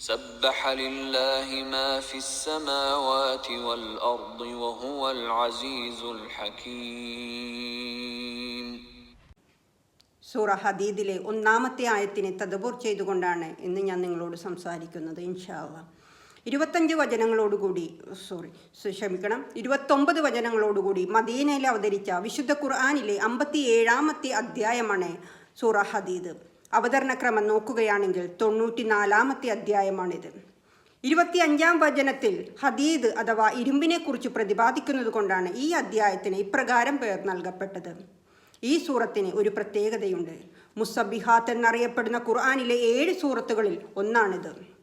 سبح لله ما في السماوات والأرض وهو العزيز الحكيم സൂറ ഹദീദിലെ ഒന്നാമത്തെ ആയത്തിനെ തദബൂർ ചെയ്തുകൊണ്ടാണ് ഇന്ന് ഞാൻ നിങ്ങളോട് സംസാരിക്കുന്നത് ഇൻഷാല്ല ഇരുപത്തഞ്ച് വചനങ്ങളോടുകൂടി സോറി ക്ഷമിക്കണം ഇരുപത്തൊമ്പത് വചനങ്ങളോടുകൂടി മദീനയിൽ അവതരിച്ച വിശുദ്ധ ഖുർആാനിലെ അമ്പത്തി ഏഴാമത്തെ അധ്യായമാണ് സൂറ ഹദീദ് അവതരണക്രമം നോക്കുകയാണെങ്കിൽ തൊണ്ണൂറ്റി നാലാമത്തെ അധ്യായമാണിത്. ഇരുപത്തി അഞ്ചാം വചനത്തിൽ ഹദീദ് അഥവാ ഇരുമ്പിനെക്കുറിച്ച് പ്രതിപാദിക്കുന്നത് കൊണ്ടാണ് ഈ അധ്യായത്തിന് ഇപ്രകാരം പേർ നൽകപ്പെട്ടത്. ഈ സൂറത്തിന് ഒരു പ്രത്യേകതയുണ്ട്. മുസബിഹാത്ത് എന്നറിയപ്പെടുന്ന ഖുർആാനിലെ ഏഴ് സൂറത്തുകളിൽ ഒന്നാണിത്.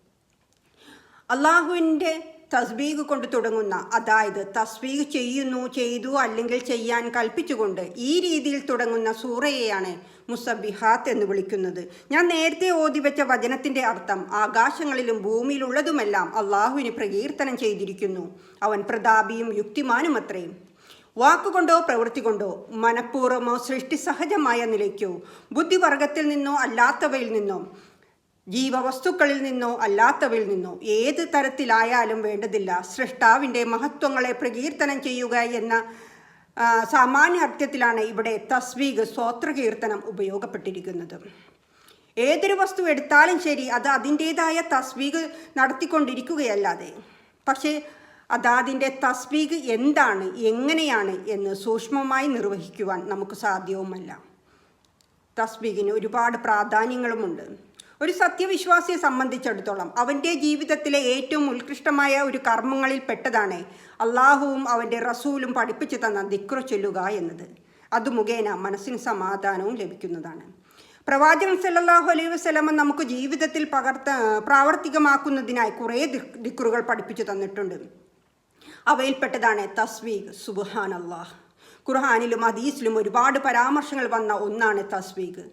അള്ളാഹുവിന്റെ തസ്ബീഗ് കൊണ്ട് തുടങ്ങുന്ന അതായത് തസ്ബീഗ് ചെയ്യുന്നു ചെയ്തു അല്ലെങ്കിൽ ചെയ്യാൻ കൽപ്പിച്ചുകൊണ്ട് ഈ രീതിയിൽ തുടങ്ങുന്ന സൂറയെയാണ് മുസബിഹാത്ത് എന്ന് വിളിക്കുന്നത്. ഞാൻ നേരത്തെ ഓതി വെച്ച വചനത്തിന്റെ അർത്ഥം ആകാശങ്ങളിലും ഭൂമിയിലുള്ളതുമെല്ലാം അള്ളാഹുവിന് പ്രകീർത്തനം ചെയ്തിരിക്കുന്നു. അവൻ പ്രതാപിയും യുക്തിമാനും അത്രയും വാക്കുകൊണ്ടോ പ്രവൃത്തി കൊണ്ടോ മനഃപൂർവമോ സൃഷ്ടി സഹജമായ നിലയ്ക്കോ ബുദ്ധിവർഗത്തിൽ നിന്നോ അല്ലാത്തവയിൽ നിന്നോ ജീവവസ്തുക്കളിൽ നിന്നോ അല്ലാത്തവയിൽ നിന്നോ ഏത് തരത്തിലായാലും വേണ്ടതില്ല. സൃഷ്ടാവിന്റെ മഹത്വങ്ങളെ പ്രകീർത്തനം ചെയ്യുക എന്ന സാമാന്യ അർത്ഥത്തിലാണ് ഇവിടെ തസ്വീഗ് സ്വോത്രകീർത്തനം ഉപയോഗപ്പെട്ടിരിക്കുന്നത്. ഏതൊരു വസ്തു എടുത്താലും ശരി അത് അതിന്റേതായ തസ്വീഗ് നടത്തിക്കൊണ്ടിരിക്കുകയല്ലാതെ. പക്ഷേ അതാതിന്റെ തസ്വീഗ് എന്താണ് എങ്ങനെയാണ് എന്ന് സൂക്ഷ്മമായി നിർവഹിക്കുവാൻ നമുക്ക് സാധ്യവുമല്ല തസ്വീഗിന് ഒരുപാട് പ്രാധാന്യങ്ങളുമുണ്ട്. ഒരു സത്യവിശ്വാസിയെ സംബന്ധിച്ചിടത്തോളം അവന്റെ ജീവിതത്തിലെ ഏറ്റവും ഉത്കൃഷ്ടമായ ഒരു കർമ്മങ്ങളിൽ പെട്ടതാണ് അള്ളാഹുവും അവന്റെ റസൂലും പഠിപ്പിച്ചു തന്ന ദിക്ര ചൊല്ലുക എന്നത്. അത് മുഖേന മനസ്സിന് സമാധാനവും ലഭിക്കുന്നതാണ്. പ്രവാചകൻ സല്ലാഹു അലൈഹി വസ്ലമ നമുക്ക് ജീവിതത്തിൽ പകർത്ത പ്രാവർത്തികമാക്കുന്നതിനായി കുറേ ദിക്- ദിക്റുകൾ പഠിപ്പിച്ചു തന്നിട്ടുണ്ട്. അവയിൽപ്പെട്ടതാണ് തസ്വീഖ് സുബാൻ അള്ളാഹ് ഖുർഹാനിലും ഹദീസിലും ഒരുപാട് പരാമർശങ്ങൾ വന്ന ഒന്നാണ് തസ്വീഖ്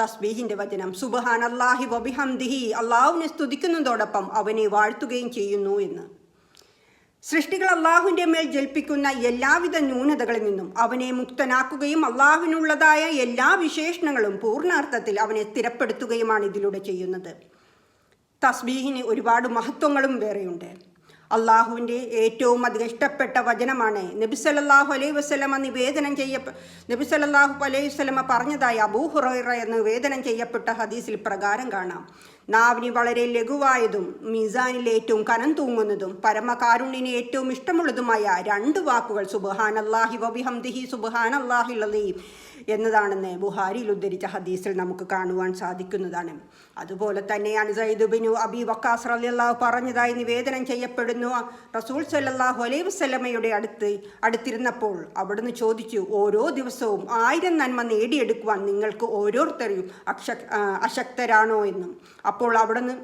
തസ്ബീഹിന്റെ വചനം സുബഹാൻ അള്ളാഹി വബിഹംദിഹി അള്ളാഹുവിനെ സ്തുതിക്കുന്നതോടൊപ്പം അവനെ വാഴ്ത്തുകയും ചെയ്യുന്നു എന്ന്. സൃഷ്ടികൾ അള്ളാഹുവിന്റെ മേൽ ജൽപ്പിക്കുന്ന എല്ലാവിധ ന്യൂനതകളിൽ നിന്നും അവനെ മുക്തനാക്കുകയും അള്ളാഹുവിനുള്ളതായ എല്ലാ വിശേഷണങ്ങളും പൂർണാർത്ഥത്തിൽ അവനെ സ്ഥിരപ്പെടുത്തുകയുമാണ് ഇതിലൂടെ ചെയ്യുന്നത്. തസ്ബീഹിന് ഒരുപാട് മഹത്വങ്ങളും വേറെയുണ്ട്. അള്ളാഹുവിന്റെ ഏറ്റവും അധികം ഇഷ്ടപ്പെട്ട വചനമാണ്. നബി സല്ലല്ലാഹു അലൈഹി വസ്ലമ നിവേദനം ചെയ്യ നബി സല്ലല്ലാഹു അലൈഹി വസ്ലമ പറഞ്ഞതായി അബൂ ഹുറൈറ എന്ന് നിവേദനം ചെയ്യപ്പെട്ട ഹദീസിൽ പ്രകാരം കാണാം. നാവിന് വളരെ ലഘുവായതും മിസാനിൽ ഏറ്റവും കനം തൂങ്ങുന്നതും പരമകാരുണ്യന് ഏറ്റവും ഇഷ്ടമുള്ളതുമായ രണ്ട് വാക്കുകൾ സുബഹാൻ അള്ളാഹി വബിഹംദിഹി സുബഹാൻ അള്ളാഹി. ലലീം എന്നതാണെന്ന് ബുഹാരിയിൽ ഉദ്ധരിച്ച ഹദീസിൽ നമുക്ക് കാണുവാൻ സാധിക്കുന്നതാണ്. അതുപോലെ തന്നെയാണ് സൈദുബിനു ബിനു അബി വക്കാസ് റളിയല്ലാഹു പറഞ്ഞതായി നിവേദനം ചെയ്യപ്പെടുന്നു. റസൂൽ സല്ലല്ലാഹു അലൈഹി വസല്ലമയുടെ അടുത്ത് അടുത്തിരുന്നപ്പോൾ അവിടുന്ന് ചോദിച്ചു ഓരോ ദിവസവും ആയിരം നന്മ നേടിയെടുക്കുവാൻ നിങ്ങൾക്ക് ഓരോരുത്തരെയും അക്ഷ അശക്തരാണോ? എന്നും. അപ്പോൾ അവിടുന്ന്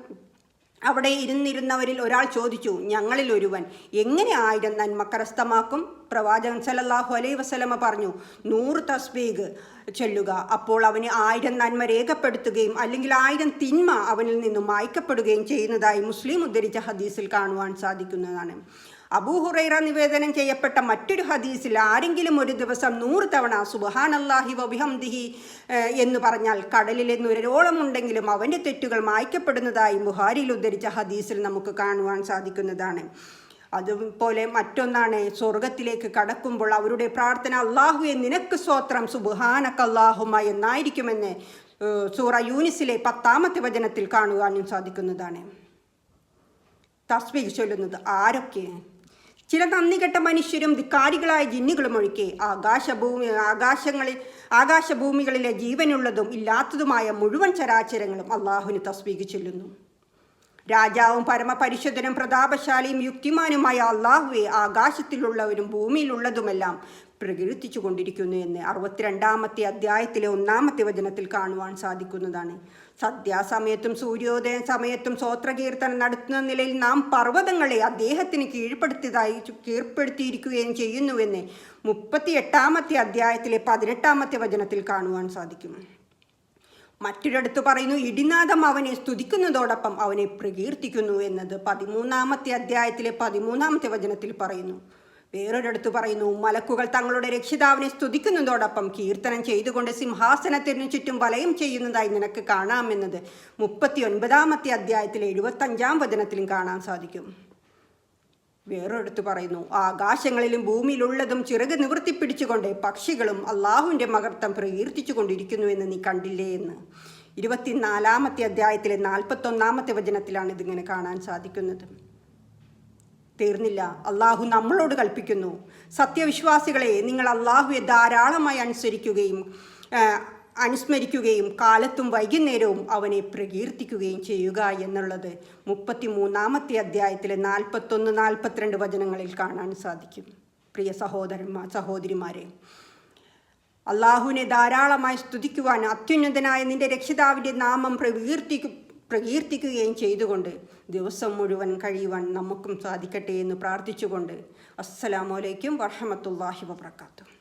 അവിടെ ഇരുന്നിരുന്നവരിൽ ഒരാൾ ചോദിച്ചു ഞങ്ങളിൽ ഒരുവൻ എങ്ങനെ ആയിരം നന്മ കരസ്ഥമാക്കും പ്രവാചകൻ സലല്ലാഹു അലൈ വസലമ പറഞ്ഞു നൂറ് തസ്ബീഗ് ചൊല്ലുക അപ്പോൾ അവന് ആയിരം നന്മ രേഖപ്പെടുത്തുകയും അല്ലെങ്കിൽ ആയിരം തിന്മ അവനിൽ നിന്നും മായ്ക്കപ്പെടുകയും ചെയ്യുന്നതായി മുസ്ലിം ഉദ്ധരിച്ച ഹദീസിൽ കാണുവാൻ സാധിക്കുന്നതാണ്. അബൂഹുറൈറ നിവേദനം ചെയ്യപ്പെട്ട മറ്റൊരു ഹദീസിൽ ആരെങ്കിലും ഒരു ദിവസം നൂറ് തവണ സുബഹാൻ അള്ളാഹി വബിഹംദിഹി എന്ന് പറഞ്ഞാൽ കടലിലെ നുരരോളം ഉണ്ടെങ്കിലും അവന്റെ തെറ്റുകൾ മായ്ക്കപ്പെടുന്നതായി ബുഹാരിയിൽ ഉദ്ധരിച്ച ഹദീസിൽ നമുക്ക് കാണുവാൻ സാധിക്കുന്നതാണ്. അതുപോലെ മറ്റൊന്നാണ് സ്വർഗത്തിലേക്ക് കടക്കുമ്പോൾ അവരുടെ പ്രാർത്ഥന അള്ളാഹുവെ നിനക്ക് സ്വോത്രം സുബുഹാനക്കല്ലാഹുമ എന്നായിരിക്കുമെന്ന് സൂറ യൂനിസിലെ പത്താമത്തെ വചനത്തിൽ കാണുവാനും സാധിക്കുന്നതാണ്. തസ്ബീഹ് ചൊല്ലുന്നത് ആരൊക്കെ? ചില നന്ദികെട്ട മനുഷ്യരും ധിക്കാരികളായ ജിന്നുകളും ഒഴികെ ആകാശഭൂമി ആകാശങ്ങളിൽ ആകാശഭൂമികളിലെ ജീവനുള്ളതും ഇല്ലാത്തതുമായ മുഴുവൻ ചരാചരങ്ങളും അള്ളാഹുവിന് തസ്ബീഹ് ചൊല്ലുന്നു. രാജാവും പരമപരിശുദ്ധനും പ്രതാപശാലിയും യുക്തിമാനുമായ അള്ളാഹുവെ ആകാശത്തിലുള്ളവരും ഭൂമിയിലുള്ളതുമെല്ലാം പ്രകീർത്തിച്ചു കൊണ്ടിരിക്കുന്നു എന്ന് അറുപത്തിരണ്ടാമത്തെ അധ്യായത്തിലെ ഒന്നാമത്തെ വചനത്തിൽ കാണുവാൻ സാധിക്കുന്നതാണ്. സന്ധ്യാസമയത്തും സൂര്യോദയ സമയത്തും സ്വോത്രകീർത്തനം നടത്തുന്ന നിലയിൽ നാം പർവതങ്ങളെ അദ്ദേഹത്തിന് കീഴ്പ്പെടുത്തിയതായി കീഴ്പ്പെടുത്തിയിരിക്കുകയും ചെയ്യുന്നുവെന്ന് മുപ്പത്തി എട്ടാമത്തെ അധ്യായത്തിലെ പതിനെട്ടാമത്തെ വചനത്തിൽ കാണുവാൻ സാധിക്കും. മറ്റൊരിടത്ത് പറയുന്നു ഇടിനാഥം അവനെ സ്തുതിക്കുന്നതോടൊപ്പം അവനെ പ്രകീർത്തിക്കുന്നു എന്നത് പതിമൂന്നാമത്തെ അധ്യായത്തിലെ പതിമൂന്നാമത്തെ വചനത്തിൽ പറയുന്നു. വേറൊരിടത്ത് പറയുന്നു മലക്കുകൾ തങ്ങളുടെ രക്ഷിതാവിനെ സ്തുതിക്കുന്നതോടൊപ്പം കീർത്തനം ചെയ്തുകൊണ്ട് സിംഹാസനത്തിന് ചുറ്റും വലയം ചെയ്യുന്നതായി നിനക്ക് കാണാമെന്നത് മുപ്പത്തി ഒൻപതാമത്തെ അധ്യായത്തിലെ എഴുപത്തഞ്ചാം വചനത്തിലും കാണാൻ സാധിക്കും. വേറൊരിടത്ത് പറയുന്നു ആകാശങ്ങളിലും ഭൂമിയിലുള്ളതും ചിറക് നിവർത്തിപ്പിടിച്ചുകൊണ്ട് പക്ഷികളും അള്ളാഹുവിന്റെ മകർത്തം പ്രകീർത്തിച്ചു കൊണ്ടിരിക്കുന്നു എന്ന് നീ കണ്ടില്ലേ എന്ന്. ഇരുപത്തിനാലാമത്തെ അധ്യായത്തിലെ നാൽപ്പത്തൊന്നാമത്തെ വചനത്തിലാണ് ഇതിങ്ങനെ കാണാൻ സാധിക്കുന്നത്. തീർന്നില്ല. അള്ളാഹു നമ്മളോട് കൽപ്പിക്കുന്നു. സത്യവിശ്വാസികളെ നിങ്ങൾ അള്ളാഹുവെ ധാരാളമായി അനുസരിക്കുകയും അനുസ്മരിക്കുകയും കാലത്തും വൈകുന്നേരവും അവനെ പ്രകീർത്തിക്കുകയും ചെയ്യുക എന്നുള്ളത് മുപ്പത്തി മൂന്നാമത്തെ അധ്യായത്തിലെ നാൽപ്പത്തൊന്ന് നാൽപ്പത്തിരണ്ട് വചനങ്ങളിൽ കാണാൻ സാധിക്കും. പ്രിയ സഹോദരന്മാർ സഹോദരിമാരെ അള്ളാഹുവിനെ ധാരാളമായി സ്തുതിക്കുവാൻ അത്യുന്നതനായ നിന്റെ രക്ഷിതാവിന്റെ നാമം പ്രകീർത്തിക്കു പ്രകീർത്തിക്കുകയും ചെയ്തുകൊണ്ട് ദിവസം മുഴുവൻ കഴിയുവാൻ നമുക്കും സാധിക്കട്ടെ എന്ന് പ്രാർത്ഥിച്ചുകൊണ്ട് അസ്സലാമലൈക്കും വർഹമത്തുല്ലാഹി വബർക്കാത്തു